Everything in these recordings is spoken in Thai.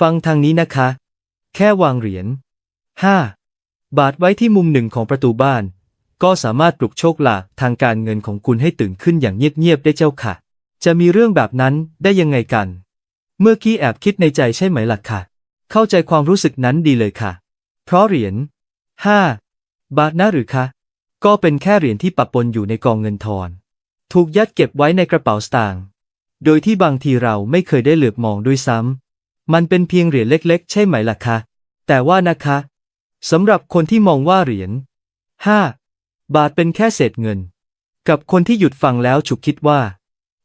ฟังทางนี้นะคะ แค่วางเหรียญ 5. บาทไว้ที่มุมหนึ่งของประตูบ้าน ก็สามารถปลุกโชคลาภทางการเงินของคุณให้ตื่นขึ้นอย่างเงียบๆได้เจ้าค่ะ จะมีเรื่องแบบนั้นได้ยังไงกัน เมื่อกี้แอบคิดในใจใช่ไหมล่ะค่ะ เข้าใจความรู้สึกนั้นดีเลยค่ะ เพราะเหรียญ 5. บาทนะหรือคะก็เป็นแค่เหรียญที่ปะปนอยู่ในกองเงินทอน ถูกยัดเก็บไว้ในกระเป๋าสตางค์ โดยที่บางทีเราไม่เคยได้เหลือบมองด้วยซ้ำ มันเป็นเพียงเหรียญเล็กๆ ใช่ไหมล่ะคะ แต่ว่านะคะสำหรับคนที่มองว่าเหรียญ 5. บาทเป็นแค่เศษเงิน กับคนที่หยุดฟังแล้วฉุกคิดว่า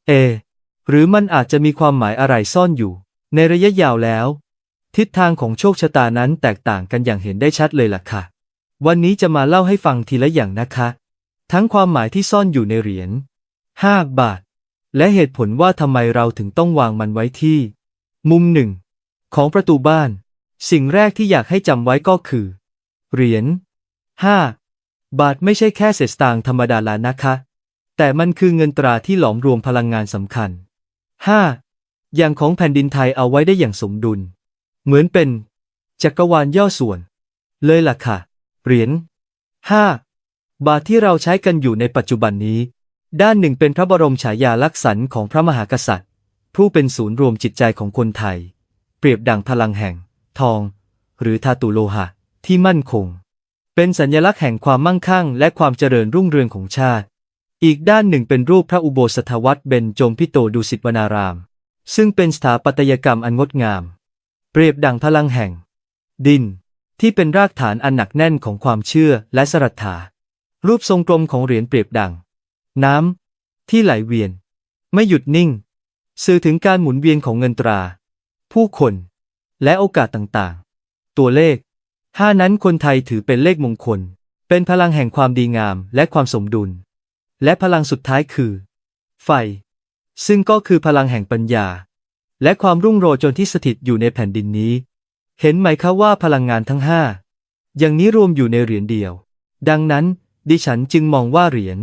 เอ หรือมันอาจจะมีความหมายอะไรซ่อนอยู่ ในระยะยาวแล้ว ทิศทางของโชคชะตานั้นแตกต่างกันอย่างเห็นได้ชัดเลยล่ะค่ะ วันนี้จะมาเล่าให้ฟังทีละอย่างนะคะ ทั้งความหมายที่ซ่อนอยู่ในเหรียญ5บาท และเหตุผลว่าทำไมเราถึงต้องวางมันไว้ที่ มุมหนึ่ง ของประตูบ้าน สิ่งแรกที่อยากให้จำไว้ก็คือ เหรียญ 5 บาทไม่ใช่แค่เศษสตางธรรมดาละนะคะ แต่มันคือเงินตราที่หลอมรวมพลังงานสำคัญ 5. อย่างของแผ่นดินไทยเอาไว้ได้อย่างสมดุล เหมือนเป็น จักรวาลย่อส่วน เลยล่ะค่ะ เหรียญ 5. บาทที่เราใช้กันอยู่ในปัจจุบันนี้ ด้านหนึ่งเป็นพระบรมฉายาลักษณ์ของพระมหากษัตริย์ ผู้เป็นศูนย์รวมจิตใจของคนไทย รียบดังพลังแห่ง ทอง หรือธาตุโลหะ ที่มั่นคง เป็นสัญลักษณ์แห่งความมั่งคั่ง และความเจริญรุ่งเรืองของชาติ อีกด้านหนึ่งเป็นรูปพระอุโบสถวัดเบญจมพิโตดุสิตวนาราม ซึ่งเป็นสถาปัตยกรรมอันงดงาม เปรียบดังพลังแห่ง ดิน ที่เป็นรากฐานอันหนักแน่นของความเชื่อและศรัทธารูปทรงกลมของเหรียญเปรียบดัง น้ำที่ไหลเวียน ไม่หยุดนิ่ง สื่อถึงการหมุนเวียนของเงินตรา ผู้คน และโอกาสต่างๆ ตัวเลขห้านั้นคนไทยถือเป็นเลขมงคล เป็นพลังแห่งความดีงามและความสมดุล และพลังสุดท้ายคือ ไฟ ซึ่งก็คือพลังแห่งปัญญา และความรุ่งโรจน์ที่สถิตอยู่ในแผ่นดินนี้ เห็นไหมคะว่าพลังงานทั้งห้าอย่างนี้รวมอยู่ในเหรียญเดียว ดังนั้นดิฉันจึงมองว่าเหรียญ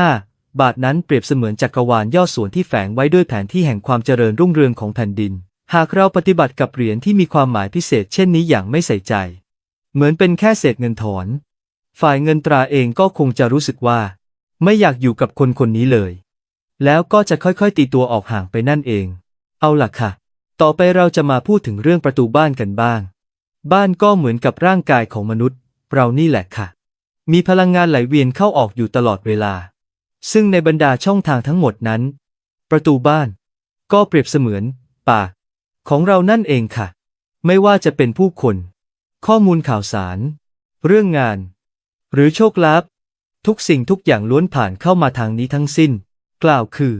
5บาทนั้นเปรียบเสมือนจักรวาลย่อส่วนที่แฝงไว้ด้วยแผนที่แห่งความเจริญรุ่งเรืองของแผ่นดิน หากเราปฏิบัติกับเหรียญที่มีความหมายพิเศษเช่นนี้อย่างไม่ใส่ใจ เหมือนเป็นแค่เศษเงินถอน ฝ่ายเงินตราเองก็คงจะรู้สึกว่า ไม่อยากอยู่กับคนคนนี้เลย แล้วก็จะค่อยๆตีตัวออกห่างไปนั่นเอง เอาล่ะค่ะ ต่อไปเราจะมาพูดถึงเรื่องประตูบ้านกันบ้าง บ้านก็เหมือนกับร่างกายของมนุษย์ เรานี่แหละค่ะ มีพลังงานไหลเวียนเข้าออกอยู่ตลอดเวลา ซึ่งในบรรดาช่องทางทั้งหมดนั้น ประตูบ้าน ก็เปรียบเสมือน ปาก ของเรานั่นเองค่ะ ไม่ว่าจะเป็นผู้คน ข้อมูลข่าวสาร เรื่องงาน หรือโชคลาภทุกสิ่งทุกอย่างล้วนผ่านเข้ามาทางนี้ทั้งสิ้น กล่าวคือ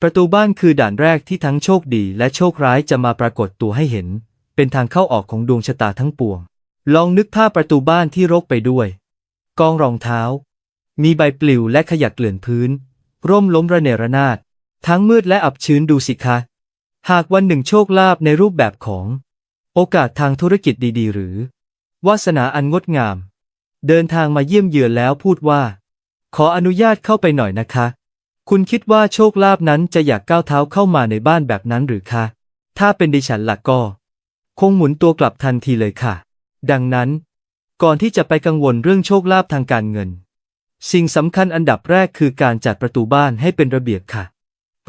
ประตูบ้านคือด่านแรกที่ทั้งโชคดีและโชคร้ายจะมาปรากฏตัวให้เห็น เป็นทางเข้าออกของดวงชะตาทั้งปวง ลองนึกภาพประตูบ้านที่รกไปด้วย กองรองเท้า มีใบปลิวและขยะเกลื่อนพื้น ร่มล้มระเนระนาด ทั้งมืดและอับชื้นดูสิคะ หากวันหนึ่งโชคลาภในรูปแบบของ โอกาสทางธุรกิจดีๆ หรือ วาสนาอันงดงาม เดินทางมาเยี่ยมเยือนแล้วพูดว่า ขออนุญาตเข้าไปหน่อยนะคะ คุณคิดว่าโชคลาภนั้นจะอยากก้าวเท้าเข้ามาในบ้านแบบนั้นหรือคะ ถ้าเป็นดิฉันล่ะก็ คงหมุนตัวกลับทันทีเลยค่ะ ดังนั้น ก่อนที่จะไปกังวลเรื่องโชคลาภทางการเงิน สิ่งสำคัญอันดับแรกคือการจัดประตูบ้านให้เป็นระเบียบค่ะ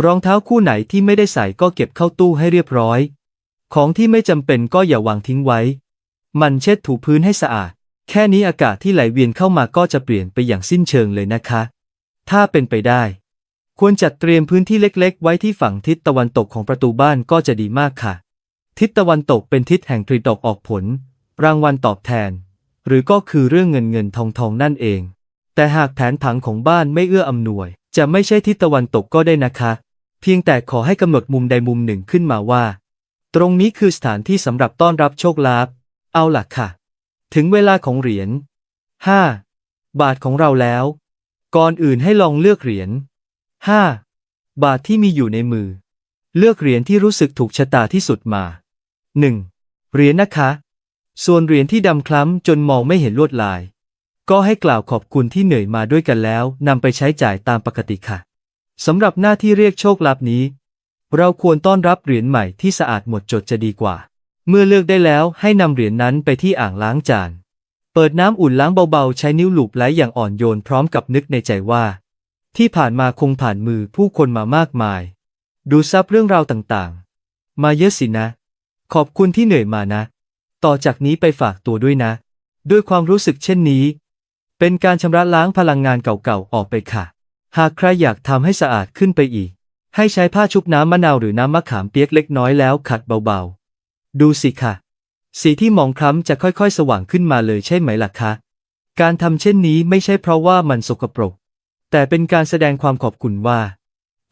รองเท้าคู่ไหนที่ไม่ได้ใส่ก็เก็บเข้าตู้ให้เรียบร้อย ของที่ไม่จำเป็นก็อย่าวางทิ้งไว้ มันเช็ดถูพื้นให้สะอาด แค่นี้อากาศที่ไหลเวียนเข้ามาก็จะเปลี่ยนไปอย่างสิ้นเชิงเลยนะคะ ถ้าเป็นไปได้ ควรจัดเตรียมพื้นที่เล็ก ๆ ไว้ที่ฝั่งทิศตะวันตกของประตูบ้านก็จะดีมากค่ะ ทิศตะวันตกเป็นทิศแห่งตรีตกออกผล รางวัลตอบแทน หรือก็คือเรื่องเงินเงินทองทองนั่นเอง แต่หากแผนผังของบ้านไม่เอื้ออำนวย จะไม่ใช่ทิศตะวันตกก็ได้นะคะ เพียงแต่ขอให้กำหนดมุมใดมุมหนึ่งขึ้นมาว่า ตรงนี้คือสถานที่สำหรับต้อนรับโชคลาภเอาล่ะค่ะ ถึงเวลาของเหรียญ5บาทของเราแล้ว ก่อนอื่นให้ลองเลือกเหรียญ5บาทที่มีอยู่ในมือ เลือกเหรียญที่รู้สึกถูกชะตาที่สุดมา 1. เหรียญนะคะ ส่วนเหรียญที่ดำคล้ำจนมองไม่เห็นลวดลาย ก็ให้กล่าวขอบคุณที่เหนื่อยมาด้วยกันแล้วนำไปใช้จ่ายตามปกติค่ะสำหรับหน้าที่เรียกโชคลาภนี้ เราควรต้อนรับเหรียญใหม่ที่สะอาดหมดจดจะดีกว่า เมื่อเลือกได้แล้วให้นำเหรียญนั้นไปที่อ่างล้างจาน เปิดน้ำอุ่นล้างเบาๆ ใช้นิ้วหลูบไหลอย่างอ่อนโยนพร้อมกับนึกในใจว่า ที่ผ่านมาคงผ่านมือผู้คนมามากมาย ดูซับเรื่องราวต่างๆ มาเยอะสินะ ขอบคุณที่เหนื่อยมานะ ต่อจากนี้ไปฝากตัวด้วยนะ ด้วยความรู้สึกเช่นนี้ เป็นการชำระล้างพลังงานเก่าๆ ออกไปค่ะ หากใครอยากทำให้สะอาดขึ้นไปอีก ให้ใช้ผ้าชุบน้ำมะนาวหรือน้ำมะขามเปียกเล็กน้อยแล้วขัดเบาๆ ดูสิค่ะ สีที่มองคล้ำจะค่อยๆ สว่างขึ้นมาเลยใช่ไหมล่ะคะ การทำเช่นนี้ไม่ใช่เพราะว่ามันสกปรก แต่เป็นการแสดงความขอบคุณว่า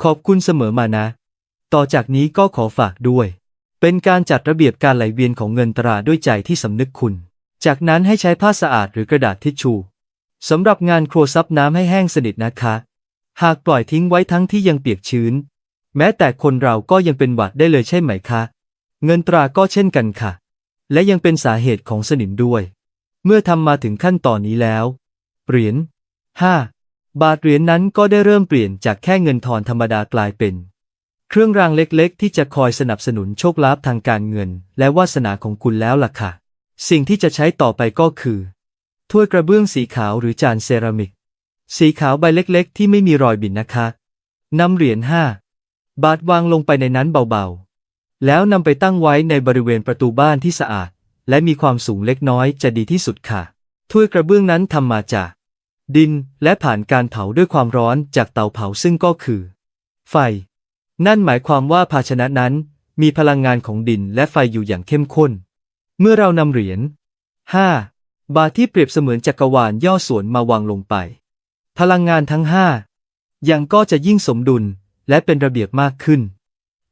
ขอบคุณเสมอมานะ ต่อจากนี้ก็ขอฝากด้วย เป็นการจัดระเบียบการไหลเวียนของเงินตราด้วยใจที่สำนึกคุณ จากนั้นให้ใช้ผ้าสะอาดหรือกระดาษทิชชู่ สำหรับงานครัวซับน้ำให้แห้งสนิทนะคะ หากปล่อยทิ้งไว้ทั้งที่ยังเปียกชื้น แม้แต่คนเราก็ยังเป็นหวัดได้เลยใช่ไหมคะ เงินตราก็เช่นกันค่ะ และยังเป็นสาเหตุของสนิมด้วย เมื่อทำมาถึงขั้นตอนนี้แล้ว เหรียญ 5 บาทเหรียญนั้นก็ได้เริ่มเปลี่ยนจากแค่เงินทอนธรรมดากลายเป็น เครื่องรางเล็กๆ ที่จะคอยสนับสนุนโชคลาภทางการเงิน และวาสนาของคุณแล้วล่ะค่ะ สิ่งที่จะใช้ต่อไปก็คือ ถ้วยกระเบื้องสีขาวหรือจานเซรามิก สีขาวใบเล็กๆ ที่ไม่มีรอยบินนะคะนำเหรียญห้าบาทวางลงไปในนั้นเบาๆ แล้วนำไปตั้งไว้ในบริเวณประตูบ้านที่สะอาด และมีความสูงเล็กน้อยจะดีที่สุดค่ะ ถ้วยกระเบื้องนั้นทำมาจาก ดินและผ่านการเผาด้วยความร้อนจากเตาเผาซึ่งก็คือ ไฟ นั่นหมายความว่าภาชนะนั้นมีพลังงานของดินและไฟอยู่อย่างเข้มข้น เมื่อเรานำเหรียญ5 บาที่เปรียบเสมือนจักรวาลย่อส่วนมาวางลงไป พลังงานทั้ง5ยังก็จะยิ่งสมดุลและเป็นระเบียบมากขึ้น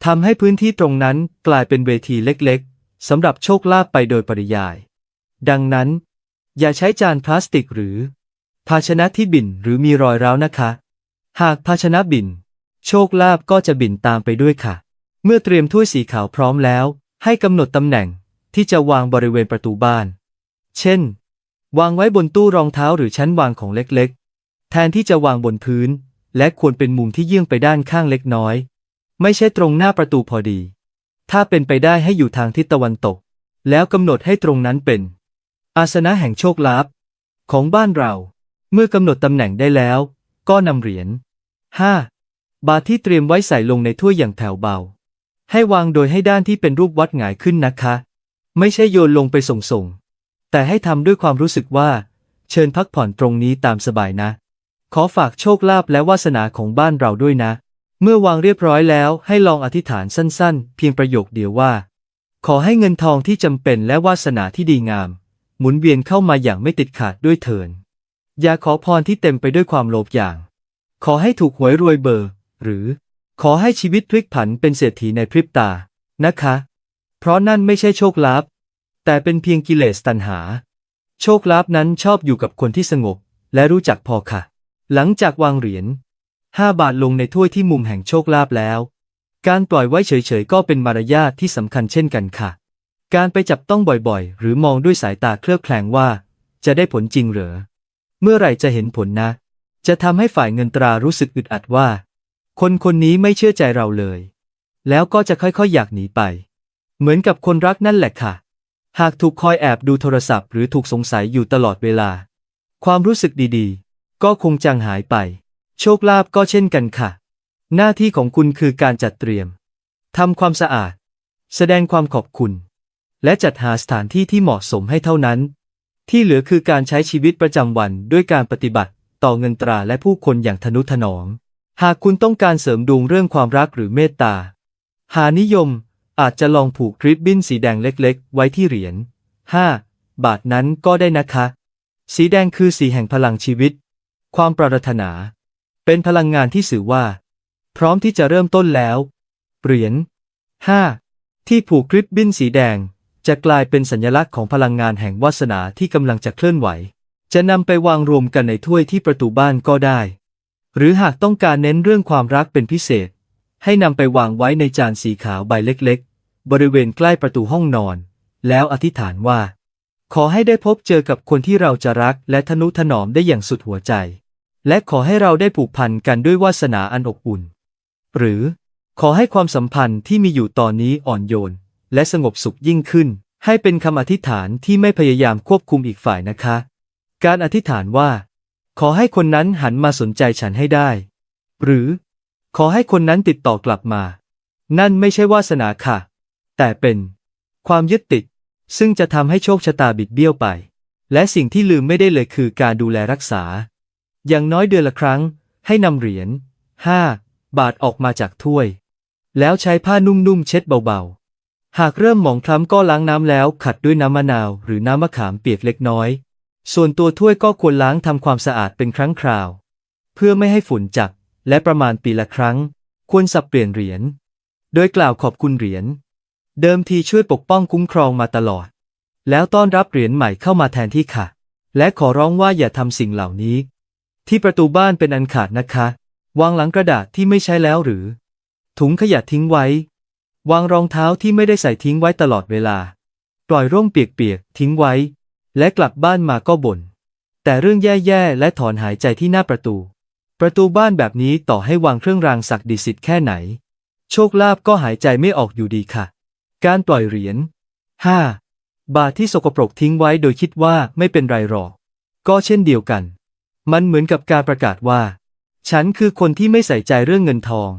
ทำให้พื้นที่ตรงนั้นกลายเป็นเวทีเล็กๆสำหรับโชคลาภไปโดยปริยาย ดังนั้น อย่าใช้จานพลาสติกหรือ ภาชนะที่บิ่นหรือมีรอยร้าวนะคะ หากภาชนะบิ่น โชคลาภก็จะบิ่นตามไปด้วยค่ะ เมื่อเตรียมถ้วยสีขาวพร้อมแล้ว ให้กำหนดตำแหน่งที่จะวางบริเวณประตูบ้าน เช่น วางไว้บนตู้รองเท้าหรือชั้นวางของเล็กๆ แทนที่จะวางบนพื้น และควรเป็นมุมที่เยื่องไปด้านข้างเล็กน้อย ไม่ใช่ตรงหน้าประตูพอดี ถ้าเป็นไปได้ให้อยู่ทางทิศตะวันตก แล้วกำหนดให้ตรงนั้นเป็น อาสนะแห่งโชคลาภของบ้านเรา เมื่อกำหนดตำแหน่งได้แล้ว ก็นำเหรียญ 5. บาทที่เตรียมไว้ใส่ลงในถ้วยอย่างแผ่วเบา ให้วางโดยให้ด้านที่เป็นรูปวัดหงายขึ้นนะคะ ไม่ใช่โยนลงไปส่งๆ แต่ให้ทำด้วยความรู้สึกว่า เชิญพักผ่อนตรงนี้ตามสบายนะ ขอฝากโชคลาภและวาสนาของบ้านเราด้วยนะ เมื่อวางเรียบร้อยแล้วให้ลองอธิษฐานสั้นๆ เพียงประโยคเดียวว่า ขอให้เงินทองที่จำเป็นและวาสนาที่ดีงาม หมุนเวียนเข้ามาอย่างไม่ติดขาดด้วยเถินอย่าขอพรที่เต็มไปด้วยความโลภอย่าง ขอให้ถูกหวยรวยเบอร์ หรือ ขอให้ชีวิตพลิกผันเป็นเศรษฐีในพริบตานะคะ เพราะนั่นไม่ใช่โชคลาภ แต่เป็นเพียงกิเลสตัณหา โชคลาภนั้นชอบอยู่กับคนที่สงบ และรู้จักพอค่ะ หลังจากวางเหรียญห้าบาทลงในถ้วยที่มุมแห่งโชคลาภแล้ว การปล่อยไว้เฉยๆก็เป็นมารยาทที่สำคัญเช่นกันค่ะ การไปจับต้องบ่อยๆ หรือมองด้วยสายตาเคลือบแคลงว่า จะได้ผลจริงเหรอ เมื่อไหร่จะเห็นผลนะ จะทำให้ฝ่ายเงินตรารู้สึกอึดอัดว่า คนคนนี้ไม่เชื่อใจเราเลย แล้วก็จะค่อยๆอยากหนีไป เหมือนกับคนรักนั่นแหละค่ะ หากถูกคอยแอบดูโทรศัพท์ หรือถูกสงสัยอยู่ตลอดเวลา ความรู้สึกดีๆ ก็คงจางหายไป โชคลาภก็เช่นกันค่ะ หน้าที่ของคุณคือการจัดเตรียมทำความสะอาด แสดงความขอบคุณ และจัดหาสถานที่ที่เหมาะสมให้เท่านั้น ที่เหลือคือการใช้ชีวิตประจำวันด้วยการปฏิบัติต่อเงินตราและผู้คนอย่างทนุถนอม หากคุณต้องการเสริมดวงเรื่องความรักหรือเมตตา หานิยม อาจจะลองผูกริบบิ้นสีแดงเล็กๆ ไว้ที่เหรียญ 5 บาทนั้นก็ได้นะคะ สีแดงคือสีแห่งพลังชีวิต ความปรารถนา เป็นพลังงานที่สื่อว่า พร้อมที่จะเริ่มต้นแล้ว เหรียญ 5 ที่ผูกริบบิ้นสีแดง จะกลายเป็นสัญลักษณ์ของพลังงานแห่งวาสนาที่กำลังจะเคลื่อนไหว จะนำไปวางรวมกันในถ้วยที่ประตูบ้านก็ได้ หรือหากต้องการเน้นเรื่องความรักเป็นพิเศษ ให้นำไปวางไว้ในจานสีขาวใบเล็กๆ บริเวณใกล้ประตูห้องนอน แล้วอธิษฐานว่า ขอให้ได้พบเจอกับคนที่เราจะรักและทนุถนอมได้อย่างสุดหัวใจ และขอให้เราได้ผูกพันกันด้วยวาสนาอันอบอุ่น หรือ ขอให้ความสัมพันธ์ที่มีอยู่ตอนนี้อ่อนโยน และสงบสุขยิ่งขึ้น ให้เป็นคำอธิษฐานที่ไม่พยายามควบคุมอีกฝ่ายนะคะ การอธิษฐานว่า ขอให้คนนั้นหันมาสนใจฉันให้ได้ หรือ ขอให้คนนั้นติดต่อกลับมา นั่นไม่ใช่วาสนาค่ะ แต่เป็น ความยึดติด ซึ่งจะทำให้โชคชะตาบิดเบี้ยวไป และสิ่งที่ลืมไม่ได้เลยคือการดูแลรักษา อย่างน้อยเดือนละครั้ง ให้นำเหรียญห้าบาทออกมาจากถ้วย แล้วใช้ผ้านุ่มๆเช็ดเบาๆ หากเริ่มหมองคล้ำก็ล้างน้ำแล้วขัดด้วยน้ำมะนาวหรือน้ำมะขามเปียกเล็กน้อย ส่วนตัวถ้วยก็ควรล้างทำความสะอาดเป็นครั้งคราว เพื่อไม่ให้ฝุ่นจับและประมาณปีละครั้ง ควรสับเปลี่ยนเหรียญ โดยกล่าวขอบคุณเหรียญ เดิมทีช่วยปกป้องคุ้มครองมาตลอด แล้วต้อนรับเหรียญใหม่เข้ามาแทนที่ค่ะ และขอร้องว่าอย่าทำสิ่งเหล่านี้ ที่ประตูบ้านเป็นอันขาดนะคะ วางหลังกระดาษที่ไม่ใช้แล้วหรือ ถุงขยะทิ้งไว้ วางรองเท้าที่ไม่ได้ใส่ทิ้งไว้ตลอดเวลา ปล่อยร่มเปียกๆทิ้งไว้ และกลับบ้านมาก็บ่น แต่เรื่องแย่ๆและถอนหายใจที่หน้าประตู ประตูบ้านแบบนี้ต่อให้วางเครื่องรางศักดิ์สิทธิ์แค่ไหน โชคลาภก็หายใจไม่ออกอยู่ดีค่ะ การปล่อยเหรียญ 5. บาทที่สกปรกทิ้งไว้โดยคิดว่าไม่เป็นไรหรอก ก็เช่นเดียวกัน มันเหมือนกับการประกาศว่า ฉันคือคนที่ไม่ใส่ใจเรื่องเงินทอง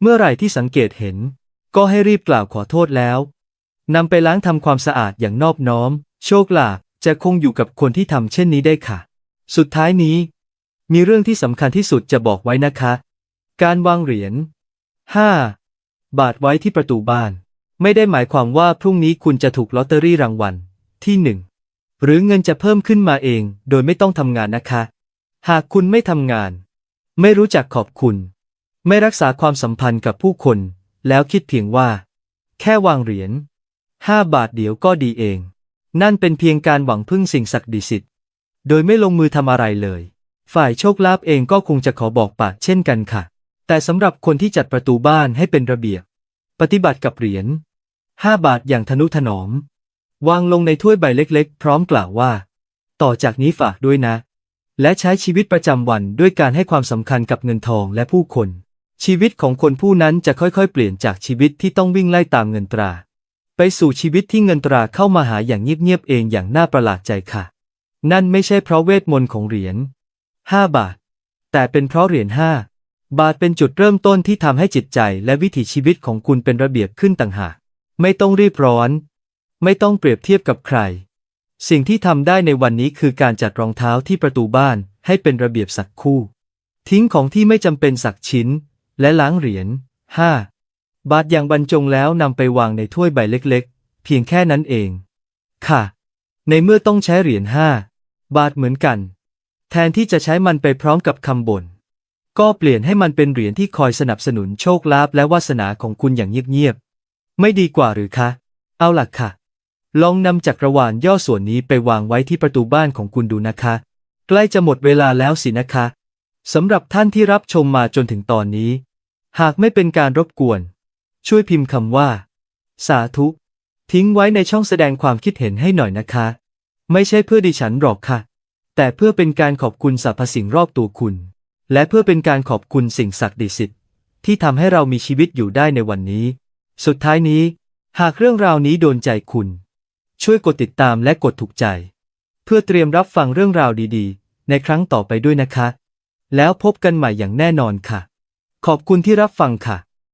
เมื่อไหร่ที่สังเกตเห็น ก็ให้รีบกล่าวขอโทษแล้วนำไปล้างทำความสะอาดอย่างนอบน้อม โชคลาภจะคงอยู่กับคนที่ทำเช่นนี้ได้ค่ะ สุดท้ายนี้ มีเรื่องที่สำคัญที่สุดจะบอกไว้นะคะ การวางเหรียญ 5. บาทไว้ที่ประตูบ้าน ไม่ได้หมายความว่าพรุ่งนี้คุณจะถูกลอตเตอรี่รางวัลที่หนึ่งหรือเงินจะเพิ่มขึ้นมาเองโดยไม่ต้องทำงานนะคะ หากคุณไม่ทำงาน ไม่รู้จักขอบคุณ ไม่รักษาความสัมพันธ์กับผู้คน แล้วคิดเพียงว่า แค่วางเหรียญห้าบาทเดี๋ยวก็ดีเอง นั่นเป็นเพียงการหวังพึ่งสิ่งศักดิ์สิทธิ์ โดยไม่ลงมือทำอะไรเลย ฝ่ายโชคลาภเองก็คงจะขอบอกปากเช่นกันค่ะ แต่สำหรับคนที่จัดประตูบ้านให้เป็นระเบียบ ปฏิบัติกับเหรียญห้าบาทอย่างทนุถนอม วางลงในถ้วยใบเล็กๆ พร้อมกล่าวว่า ต่อจากนี้ฝากด้วยนะ และใช้ชีวิตประจำวันด้วยการให้ความสำคัญกับเงินทองและผู้คน ชีวิตของคนผู้นั้นจะค่อยๆ เปลี่ยนจากชีวิตที่ต้องวิ่งไล่ตามเงินตรา ไปสู่ชีวิตที่เงินตราเข้ามาหาอย่างเงียบๆเองอย่างน่าประหลาดใจค่ะ นั่นไม่ใช่เพราะเวทมนต์ของเหรียญห้าบาท แต่เป็นเพราะเหรียญห้า บาทเป็นจุดเริ่มต้นที่ทำให้จิตใจและวิถีชีวิตของคุณเป็นระเบียบขึ้นต่างหาก ไม่ต้องรีบร้อน ไม่ต้องเปรียบเทียบกับใคร สิ่งที่ทำได้ในวันนี้คือการจัดรองเท้าที่ประตูบ้านให้เป็นระเบียบสักคู่ ทิ้งของที่ไม่จำเป็นสักชิ้น และล้างเหรียญห้าบาทอย่างบรรจงแล้วนำไปวางในถ้วยใบเล็กๆ เพียงแค่นั้นเอง ค่ะ ในเมื่อต้องใช้เหรียญห้าบาทเหมือนกัน แทนที่จะใช้มันไปพร้อมกับคำบ่น ก็เปลี่ยนให้มันเป็นเหรียญที่คอยสนับสนุนโชคลาภและวาสนาของคุณอย่างเงียบๆ ไม่ดีกว่าหรือคะ เอาล่ะค่ะ ลองนำจักรวาลย่อส่วนนี้ไปวางไว้ที่ประตูบ้านของคุณดูนะคะ ใกล้จะหมดเวลาแล้วสินะคะสำหรับท่านที่รับชมมาจนถึงตอนนี้ หากไม่เป็นการรบกวน ช่วยพิมพ์คำว่า สาธุ ทิ้งไว้ในช่องแสดงความคิดเห็นให้หน่อยนะคะ ไม่ใช่เพื่อดิฉันหรอกค่ะ แต่เพื่อเป็นการขอบคุณสรรพสิ่งรอบตัวคุณ และเพื่อเป็นการขอบคุณสิ่งศักดิ์สิทธิ์ที่ทำให้เรามีชีวิตอยู่ได้ในวันนี้ สุดท้ายนี้ หากเรื่องราวนี้โดนใจคุณ ช่วยกดติดตามและกดถูกใจ เพื่อเตรียมรับฟังเรื่องราวดีๆ ในครั้งต่อไปด้วยนะคะ แล้วพบกันใหม่อย่างแน่นอนค่ะ ขอบคุณที่รับฟังค่ะ